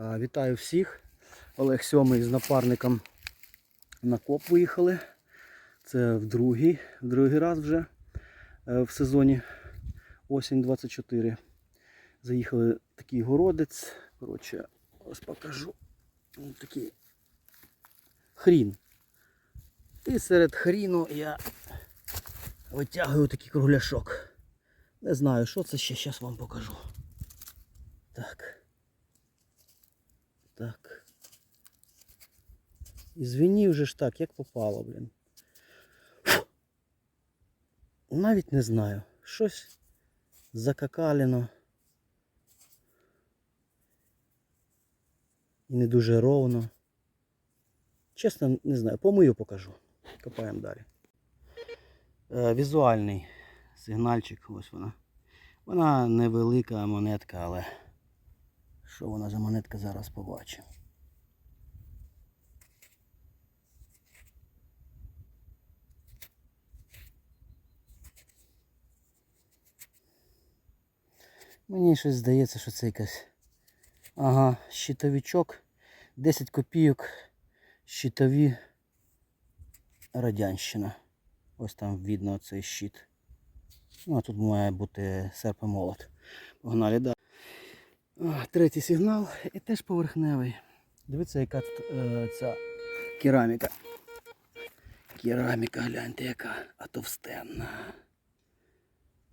Вітаю всіх. Олег Сьомий з напарником на коп виїхали. Це в другий, в другий раз вже е, в сезоні осінь 24. Заїхали такий городець. Коротше, ось покажу. Ось такий хрін. І серед хріну я витягую такий кругляшок. Не знаю, що це ще, зараз вам покажу. Так. Так. Ізвіні вже ж так, як попало, блін. Фу. Навіть не знаю. Щось закакалено. І не дуже ровно. Чесно, не знаю. Помию покажу. Копаємо далі. Е, візуальний сигнальчик, ось вона. Вона невелика монетка, але що вона за монетка зараз побачимо. Мені щось здається, що це якась. Ага, щитовичок. 10 копійок. Щитові радянщина. Ось там видно цей щит. Ну, а тут має бути серп і молот. Погнали далі. Третій сигнал і теж поверхневий. Дивіться, яка тут е, ця кераміка. Кераміка, гляньте, яка а товстенна.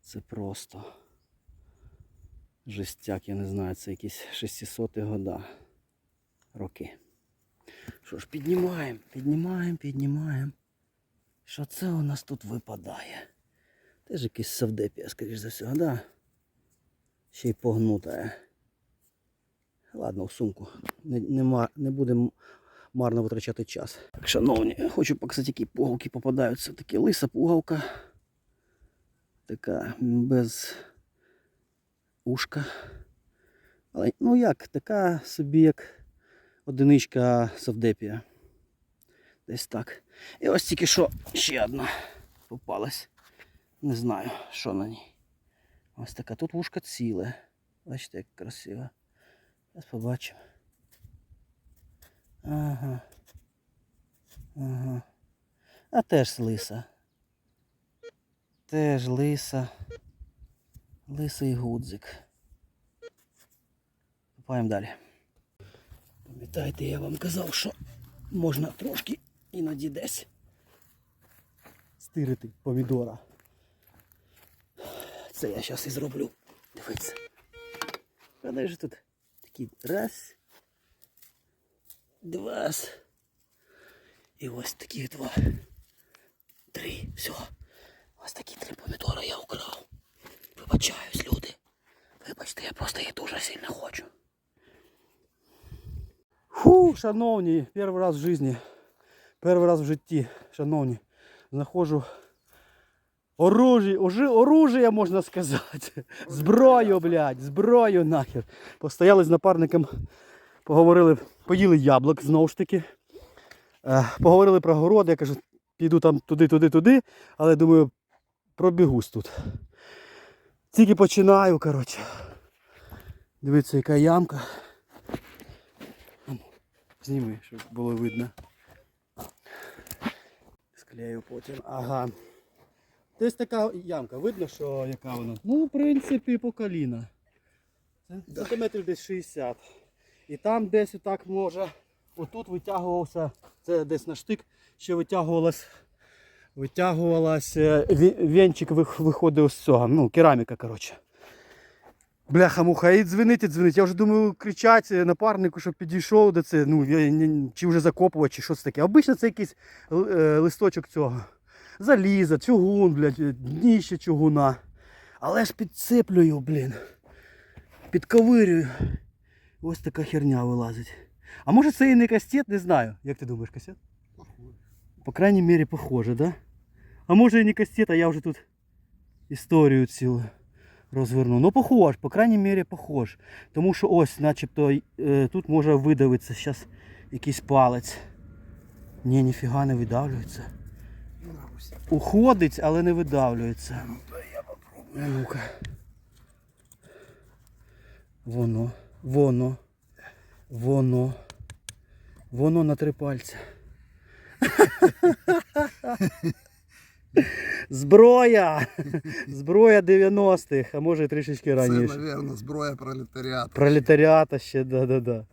Це просто жестяк, я не знаю, це якісь 600 года роки. Що ж, піднімаємо, піднімаємо, піднімаємо. Що це у нас тут випадає? Теж якийсь савдепія, скоріш за все, да? Ще й погнута. Ладно, в сумку. Не, не, не будемо марно витрачати час. Так, шановні, хочу показати, які пугалки попадаються. Такі лиса пугалка. Така без ушка. Але ну як, така собі як одиничка Савдепія. Десь так. І ось тільки що ще одна попалась. Не знаю, що на ній. Ось така. Тут вушка ціле. Бачите, як красиво. Зараз побачимо. Ага. Ага. А теж лиса. Теж лиса. Лисий гудзик. Копаємо далі. Пам'ятаєте, я вам казав, що можна трошки іноді десь стирити помідора. Це я зараз і зроблю. Дивіться. А ж тут такі раз, два. І ось такі два. Три. Все. Ось такі три помідори я украв. Вибачаюсь, люди. Вибачте, я просто їх дуже сильно хочу. Фу, шановні, перший раз в житті, перший раз в житті, шановні, знаходжу оружие, ожи- оружие, можна сказати. Зброю, блядь, зброю нахер. Постояли з напарником, поговорили, поїли яблук знову ж таки. Е, Поговорили про городи, я кажу, піду там туди, туди, туди, але думаю, пробігусь тут. Тільки починаю, коротше. Дивіться, яка ямка. Зніми, щоб було видно. Склею потім. Ага. Десь така ямка, видно, що яка вона? Ну, в принципі, по коліна. Сантиметрів десь 60. І там десь отак може. Отут витягувався, це десь на штик, ще витягувалась. Витягувалась, е, венчик вих- виходив з цього. Ну, кераміка, коротше. Бляха муха, і дзвонить, і дзвонить. Я вже думаю, кричать е, напарнику, щоб підійшов до це. Ну, чи вже закопувати, чи що це таке. Обично це якийсь е, листочок цього. Заліза, чугун, блядь, дніще чугуна. Але ж підсиплюю, блін. Підковирюю. Ось така херня вилазить. А може це і не кастет, не знаю. Як ти думаєш, кастет? По крайній мірі похоже, да? А може і не кастет, а я вже тут історію цілу розверну. Ну похож, по крайній мірі похож. Тому що ось, начебто, е, тут може видавитися зараз якийсь палець. Ні, ніфіга не видавлюється. Уходить, але не видавлюється. А ну-ка. Воно, воно. Воно. Воно на три пальця. Зброя! Зброя 90-х, а може і трішечки Це, мабуть, зброя пролетаріату. Пролетаріата ще, да-да-да.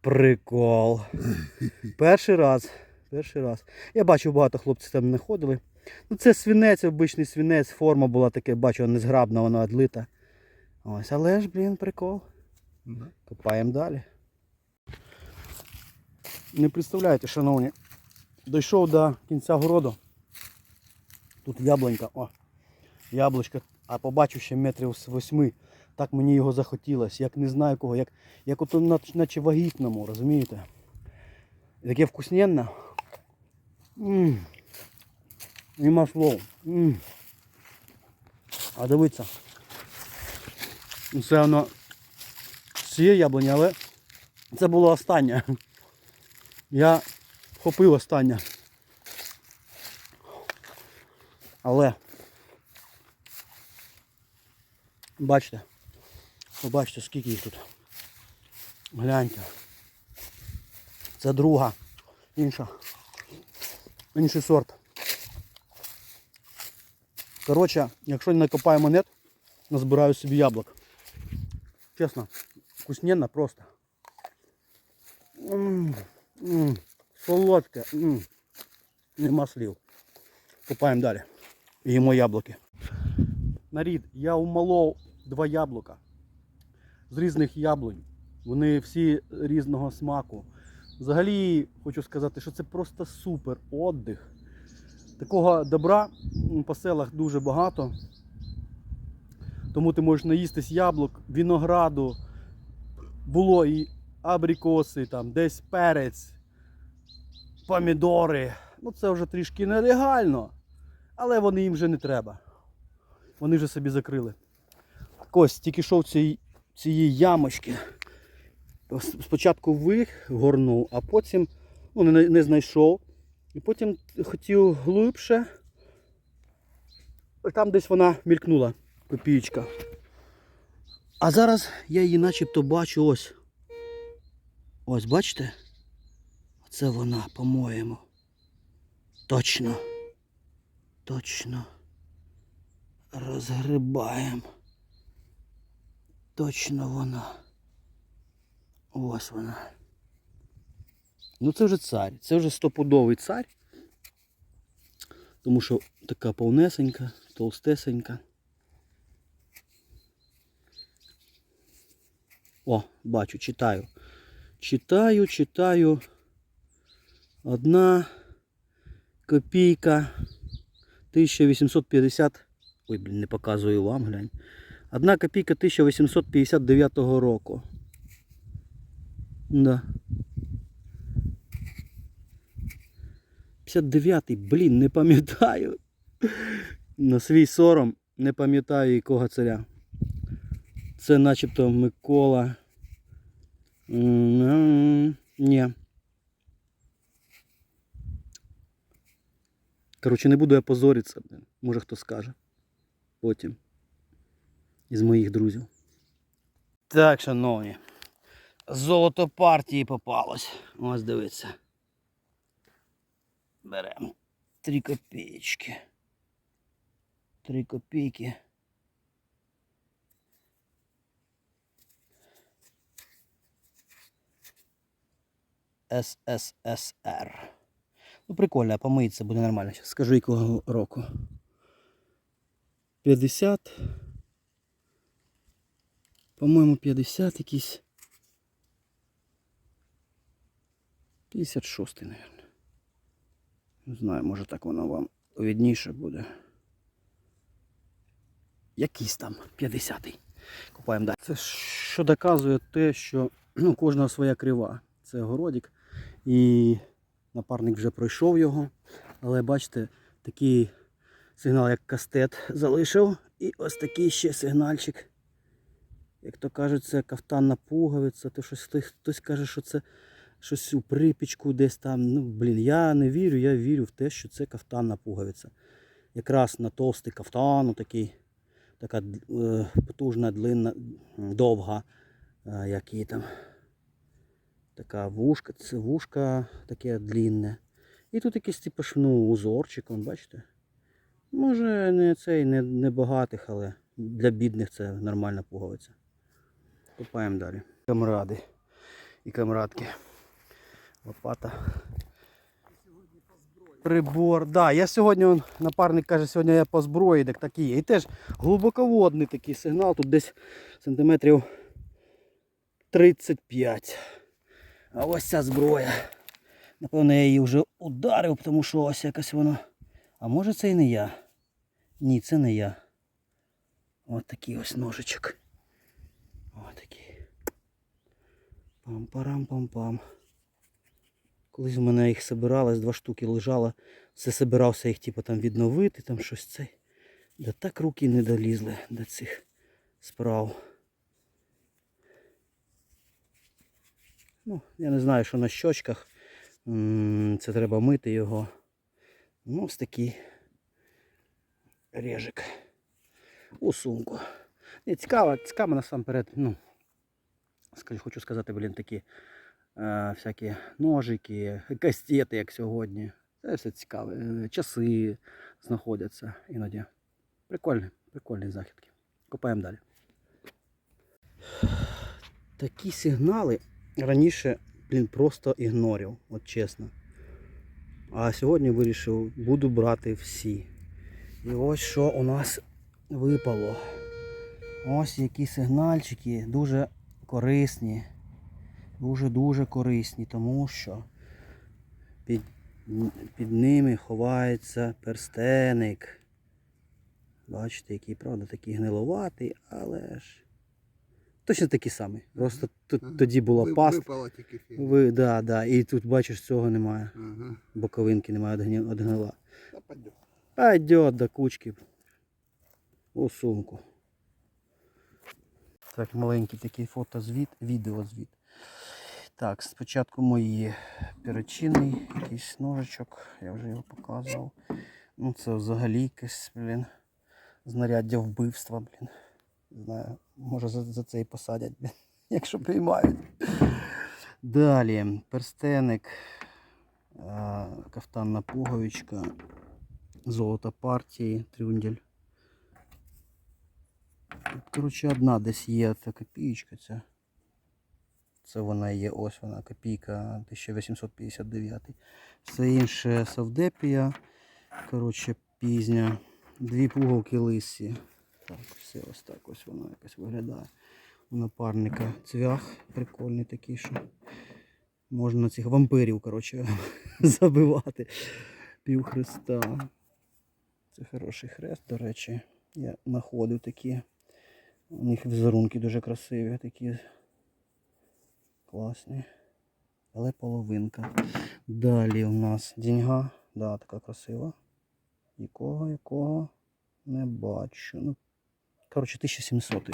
Прикол. Перший раз. Перший раз. Я бачив, багато хлопців там не ходили. Ну це свинець, обичний свинець, форма була така, бачу, незграбна, вона одлита. Ось, але ж, блін, прикол. Да. Копаємо далі. Не представляєте, шановні, дійшов до кінця городу. Тут яблунька, о, яблучко, а побачив ще метрів з восьми. Так мені його захотілося, як не знаю кого, як, як ото наче вагітному, розумієте? Таке вкусненне. Нема слов. А дивіться. Ну, Це воно цієї яблуні, але це було останнє. Я вхопив останнє. Але бачите, побачите, скільки їх тут. Гляньте. Це друга, інша. Інший сорт. Коротше, якщо не накопаю монет, назбираю собі яблук. Чесно, вкусненно просто. М, м, Солодке. м. Нема слів. Копаємо далі. І їмо яблуки. Нарід, я умолов два яблука з різних яблунь. Вони всі різного смаку. Взагалі хочу сказати, що це просто супер отдих. Такого добра по селах дуже багато. Тому ти можеш наїстись яблук, винограду. Було і абрикоси, там, десь перець, помідори. Ну це вже трішки нелегально, але вони їм вже не треба. Вони вже собі закрили. Так ось, тільки йшов цієї, цієї ямочки. Спочатку вигорнув, а потім ну, не, не знайшов. І потім хотів глибше. Там десь вона мількнула, копієчка. А зараз я її начебто бачу ось. Ось, бачите? Це вона, по-моєму. Точно. Точно. Розгрибаємо. Точно вона. Ось вона. Ну це вже цар. Це вже стопудовий цар. Тому що така повнесенька, толстесенька. О, бачу, читаю. Читаю, читаю. Одна копійка 1850. Ой, блін, не показую вам, глянь. Одна копійка 1859 року. Да. 59-й, блін, не пам'ятаю. На свій сором не пам'ятаю якого царя. Це начебто Микола. Ні. Коротше, не буду я позоритися. Може хто скаже. Потім. Із моїх друзів. Так, шановні. Золото партії попалось. Ось дивіться. Беремо. Три копеечки. Три копійки. СССР. Ну, прикольно, помиється, буде нормально. Щас скажу якого року. 50. По-моєму, 50 якийсь. 56, мабуть. Не знаю, може так воно вам видніше буде. Якийсь там 50-й. Купаємо далі. Це що доказує те, що ну, у кожного своя крива. Це городик. І напарник вже пройшов його. Але бачите, такий сигнал, як кастет, залишив. І ось такий ще сигнальчик. Як то кажуть, це кафтанна пуговиця, то щось хтось каже, що це щось у припічку десь там. Ну, блін, я не вірю, я вірю в те, що це кафтанна пуговиця. Якраз на товстий кафтан, такий, така е, потужна, длинна, довга, е, як її там. така вушка, це вушка таке длінне. І тут якийсь типу ну, узорчик, он, бачите? Може не цей, не, не багатих, але для бідних це нормальна пуговиця. Копаємо далі. Камради і камрадки. Лопата. Прибор. Да, я сьогодні, он, напарник каже, сьогодні я по зброї, так так і теж глибоководний такий сигнал, тут десь сантиметрів 35. А ось ця зброя. Напевно, я її вже ударив, тому що ось якось воно. А може це і не я? Ні, це не я. Ось такий ось ножичок. Ось такий. Пам-парам-пам-пам. Колись в мене їх собиралось, два штуки лежало. Все собирався їх типу, там відновити, там щось це. Да так руки не долізли до цих справ. Ну, я не знаю, що на щочках. Це треба мити його. Ну, ось такий режик у сумку. Ні, цікаво, цікаво насамперед, ну, хочу сказати, блін, такі всякі ножики, кастети, як сьогодні. Це все цікаве. Е, Часи знаходяться іноді. Прикольні, прикольні західки. Копаємо далі. Такі сигнали раніше, блін, просто ігнорив, от чесно. А сьогодні вирішив, буду брати всі. І ось що у нас випало. Ось які сигнальчики дуже корисні. Дуже-дуже корисні, тому що під, під ними ховається перстеник. Бачите, який, правда, такий гниловатий, але ж. Точно такий самий. Просто тут Ага. тоді була Ви- паста. Випала тільки фігня. Ви, да, да. І тут бачиш, цього немає. Ага. Боковинки немає одгнила. Та. Пойдет до кучки у сумку. Так, маленький такий фотозвіт, відеозвіт. Так, спочатку мої перечинний, якийсь ножичок, я вже його показував. Ну це взагалі якесь, блін, знаряддя вбивства, блін. Не знаю, може за, за це і посадять, блін, якщо приймають. Далі, перстеник, кафтанна пуговичка, золото партії, трюндель. Коротше, одна десь є та копієчка ця. Це вона є, ось вона, копійка 1859. Все інше Савдепія. Коротше, пізня. Дві пуговки лисі. Так, все ось так ось воно якось виглядає. У напарника цвях прикольний такий, що можна цих вампирів, коротше, забивати. Пів хреста. Це хороший хрест, до речі. Я знаходив такі. У них візерунки дуже красиві, такі класні. Але половинка. Далі у нас деньга. Да, така красива. Якого, якого не бачу. Ну, коротше, 1700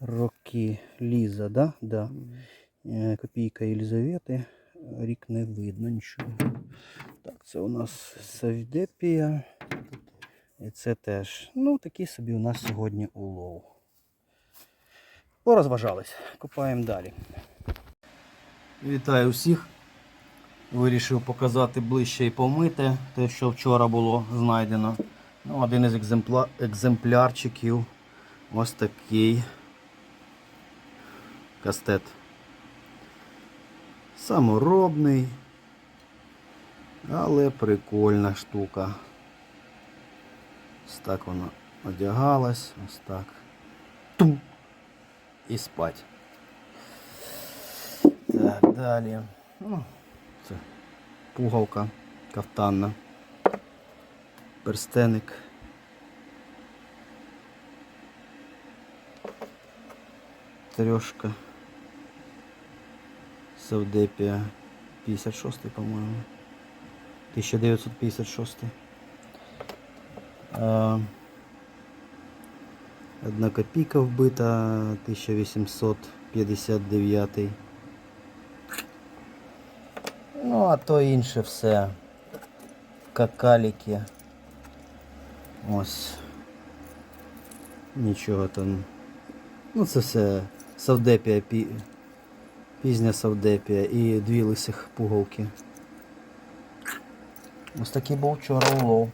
роки Ліза, да? Да. Е, Копійка Єлизавети. Рік не видно нічого. Так, це у нас Савдепія. І це теж. Ну, такий собі у нас сьогодні улов. Порозважались. Копаємо далі. Вітаю всіх. Вирішив показати ближче і помити те, що вчора було знайдено. Ну, один із екземпла... екземплярчиків. Ось такий кастет. Саморобний, але прикольна штука. Ось так вона одягалась, ось так. Тум! І спать. Далі. Ну, це пуговка кафтанна. Перстеник. Трьошка. Савдепія 56, по-моєму. 1956. Е, Одна копійка вбита 1859. Ну, а то інше все. Какаліки. Ось. Нічого там. Ну це все Савдепія пі... Пізня савдепія і дві лисих пуговки. Ось такий був вчора улов.